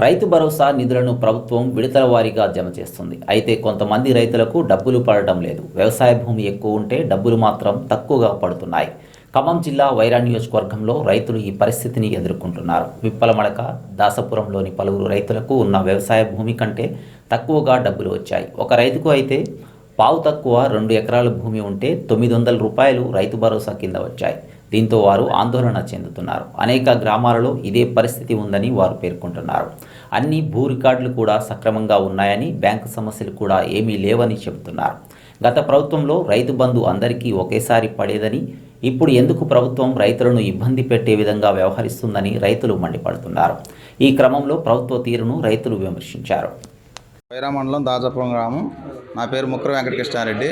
రైతు భరోసా నిధులను ప్రభుత్వం విడతల వారీగా జమ చేస్తుంది. అయితే కొంతమంది రైతులకు డబ్బులు పడటం లేదు. వ్యవసాయ భూమి ఎక్కువ ఉంటే డబ్బులు మాత్రం తక్కువగా పడుతున్నాయి. ఖమ్మం జిల్లా వైరా నియోజకవర్గంలో రైతులు ఈ పరిస్థితిని ఎదుర్కొంటున్నారు. విప్పలమడక దాసపురంలోని పలువురు రైతులకు ఉన్న వ్యవసాయ భూమి కంటే తక్కువగా డబ్బులు వచ్చాయి. ఒక రైతుకు అయితే పావు తక్కువ రెండు ఎకరాల భూమి ఉంటే తొమ్మిది వందల రూపాయలు రైతు భరోసా కింద వచ్చాయి. దీంతో వారు ఆందోళన చెందుతున్నారు. అనేక గ్రామాలలో ఇదే పరిస్థితి ఉందని వారు పేర్కొంటున్నారు. అన్ని భూ రికార్డులు కూడా సక్రమంగా ఉన్నాయని బ్యాంకు సమస్యలు కూడా ఏమీ లేవని చెబుతున్నారు. గత ప్రభుత్వంలో రైతు బంధు అందరికీ ఒకేసారి పడేదని ఇప్పుడు ఎందుకు ప్రభుత్వం రైతులను ఇబ్బంది పెట్టే విధంగా వ్యవహరిస్తుందని రైతులు మండిపడుతున్నారు. ఈ క్రమంలో ప్రభుత్వ తీరును రైతులు విమర్శించారు. వైరా మండలం దాసాపురం గ్రామం. నా పేరు ముక్కర వెంకటకృష్ణారెడ్డి.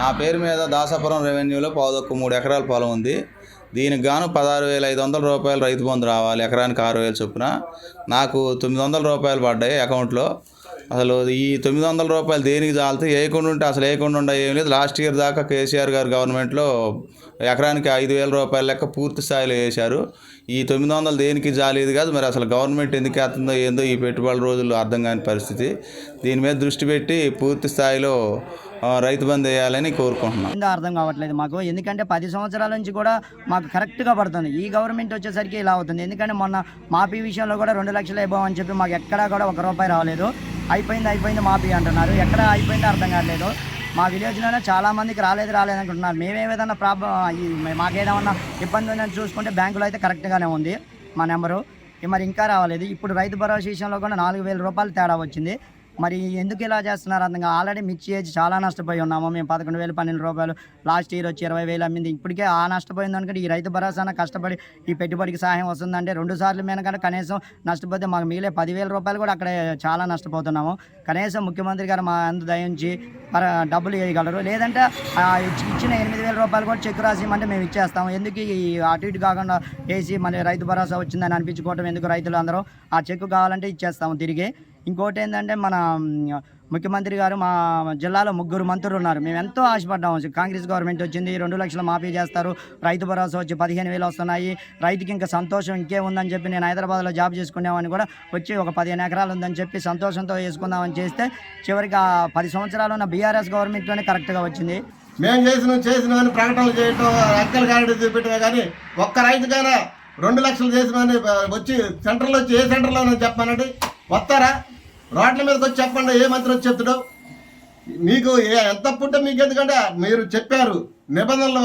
నా పేరు మీద దాసాపురం రెవెన్యూలో పావుదొక్క మూడు ఎకరాల పొలం ఉంది. దీనికి గాను పదహారు వేల ఐదు వందల రూపాయలు రైతు బంధు రావాలి ఎకరానికి ఆరు వేలు చొప్పున. నాకు తొమ్మిది వందల రూపాయలు పడ్డాయి అకౌంట్లో. అసలు ఈ తొమ్మిది వందల రూపాయలు దేనికి చాలితే వేయకుండా ఉంటే అసలు వేయకుండా ఉండే ఏం లేదు. లాస్ట్ ఇయర్ దాకా కేసీఆర్ గారు గవర్నమెంట్లో ఎకరానికి ఐదు వేల రూపాయల లెక్క పూర్తి స్థాయిలో వేశారు. ఈ తొమ్మిది వందలు దేనికి జాలేదు కాదు మరి అసలు గవర్నమెంట్ ఎందుకు వేస్తుందో ఏందో ఈ పెట్టుబడుల రోజుల్లో అర్థం కాని పరిస్థితి. దీని మీద దృష్టి పెట్టి పూర్తి స్థాయిలో రైతు బంద్ వేయాలని కోరుకుంటున్నాం. అర్థం కావట్లేదు మాకు. ఎందుకంటే పది సంవత్సరాల నుంచి కూడా మాకు కరెక్ట్గా పడుతుంది. ఈ గవర్నమెంట్ వచ్చేసరికి ఇలా అవుతుంది. ఎందుకంటే మొన్న మాఫీ విషయంలో కూడా రెండు లక్షలు ఇవ్వం చెప్పి మాకు ఎక్కడా కూడా ఒక రూపాయి రాలేదు. అయిపోయింది అయిపోయింది మాఫీ అంటున్నారు. ఎక్కడ అయిపోయిందో అర్థం కావట్లేదు. మా విలేజ్లోనే చాలా మందికి రాలేదు రాలేదు అనుకుంటున్నారు. మేమేదన్నా ప్రాబ్లం మాకేదేమన్నా ఇబ్బంది ఉందని చూసుకుంటే బ్యాంకులో అయితే కరెక్ట్గానే ఉంది మా నెంబరు. మరి ఇంకా రాలేదు ఇప్పుడు రైతు భరోసా విషయంలో కూడా నాలుగు వేల రూపాయలు తేడా వచ్చింది. మరి ఎందుకు ఇలా చేస్తున్నారు అర్థం ఆల్రెడీ మిర్చి వేసి చాలా నష్టపోయి ఉన్నాము. మేము పదకొండు వేలు పన్నెండు రూపాయలు లాస్ట్ ఇయర్ వచ్చి ఇరవై వేలు అమ్మింది. ఇప్పటికే ఆ నష్టపోయింది అనుకుంటే ఈ రైతు భరోసా కష్టపడి ఈ పెట్టుబడికి సహాయం వస్తుందంటే రెండు సార్లు మీద కనుక కనీసం నష్టపోతే మాకు మిగిలే పదివేల రూపాయలు కూడా అక్కడ చాలా నష్టపోతున్నాము. కనీసం ముఖ్యమంత్రి గారు మా అందు దయించి మరి డబ్బులు వేయగలరు లేదంటే ఇచ్చిన ఎనిమిది వేల రూపాయలు కూడా చెక్ రాసి అంటే మేము ఇచ్చేస్తాము. ఎందుకు ఈ అటు ఇటు కాకుండా వేసి మళ్ళీ రైతు భరోసా వచ్చిందని అనిపించుకోవటం ఎందుకు రైతులు అందరూ ఆ చెక్ కావాలంటే ఇచ్చేస్తాము తిరిగి. ఇంకోటి ఏంటంటే మన ముఖ్యమంత్రి గారు మా జిల్లాలో ముగ్గురు మంత్రులు ఉన్నారు. మేము ఎంతో ఆశపడ్డాము కాంగ్రెస్ గవర్నమెంట్ వచ్చింది రెండు లక్షలు మాఫీ చేస్తారు రైతు భరోసా వచ్చి పదిహేను వేలు వస్తున్నాయి రైతుకి ఇంకా సంతోషం ఇంకే ఉందని చెప్పి నేను హైదరాబాద్లో జాబ్ చేసుకునేవాడిని కూడా వచ్చి ఒక పదిహేను ఎకరాలు ఉందని చెప్పి సంతోషంతో వేసుకుందామని చేస్తే చివరికి ఆ పది సంవత్సరాలు ఉన్న బీఆర్ఎస్ గవర్నమెంట్లోనే కరెక్ట్గా వచ్చింది. మేము చేసిన చేసిన అని ప్రకటనలు చేయటం అక్కలు గాడి చూపెట్టమే కానీ ఒక్క రైతుకైనా రెండు లక్షలు చేసిన వచ్చి సెంటర్లో వచ్చి ఏ సెంటర్లో చెప్పానండి. వస్తారా? రోడ్ల మీదకి వచ్చి చెప్పండి ఏ మంత్రి వచ్చి చెప్తాడు? మీకు ఏ- ఎంత పుట్టే మీకు ఎందుకంటే మీరు చెప్పారు నిబంధనలు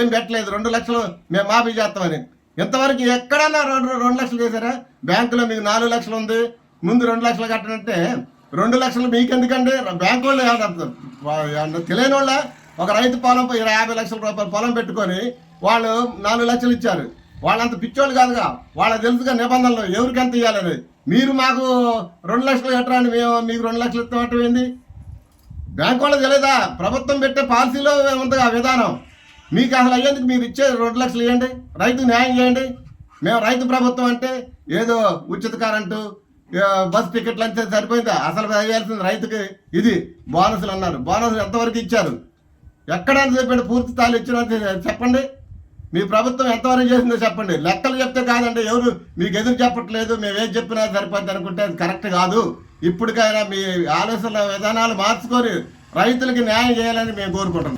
ఏం పెట్టలేదు రెండు లక్షలు మేము మాఫీ చేస్తామని. ఇంతవరకు ఎక్కడన్నా రెండు రెండు లక్షలు చేశారా? బ్యాంకులో మీకు నాలుగు లక్షలు ఉంది ముందు రెండు లక్షలు కట్టనంటే రెండు లక్షలు మీకు ఎందుకండి బ్యాంకు వాళ్ళు ఏమన్నా- తెలియని వాళ్ళ ఒక రైతు పొలం ఇరవై యాభై లక్షల రూపాయలు పొలం పెట్టుకొని వాళ్ళు నాలుగు లక్షలు ఇచ్చారు. వాళ్ళంత పిచ్చోళ్ళు కాదుగా వాళ్ళకి తెలుసుగా నిబంధనలు ఎవరికి ఎంత ఇవ్వాలని మీరు మాకు రెండు లక్షలు కట్టరాని మేము మీకు రెండు లక్షలు ఇస్తామంటే ఏంది? బ్యాంక్ వాళ్ళకి తెలియదా ప్రభుత్వం పెట్టే పాలసీలో ఉంది ఆ విధానం. మీకు అసలు అయ్యేందుకు మీరు ఇచ్చే రెండు లక్షలు ఇవ్వండి రైతుకు న్యాయం చేయండి. మేము రైతు ప్రభుత్వం అంటే ఏదో ఉచిత కరెంటు బస్ టికెట్లు అంతే సరిపోయిందా? అసలు వేయాల్సింది రైతుకి ఇది. బోనసులు అన్నారు. బోనసులు ఎంతవరకు ఇచ్చారు? ఎక్కడ చెప్పండి పూర్తి స్థాయిలో ఇచ్చిన చెప్పండి. మీ ప్రభుత్వం ఎంతవరకు చేసిందో చెప్పండి. లెక్కలు చెప్తే కాదండి ఎవరు మీకు ఎదురు చెప్పట్లేదు మేము ఏం చెప్పినా సరిపోద్ది అనుకుంటే అది కరెక్ట్ కాదు. ఇప్పటికైనా మీ ఆలోచన విధానాలు మార్చుకొని రైతులకి న్యాయం చేయాలని మేము కోరుకుంటున్నాం.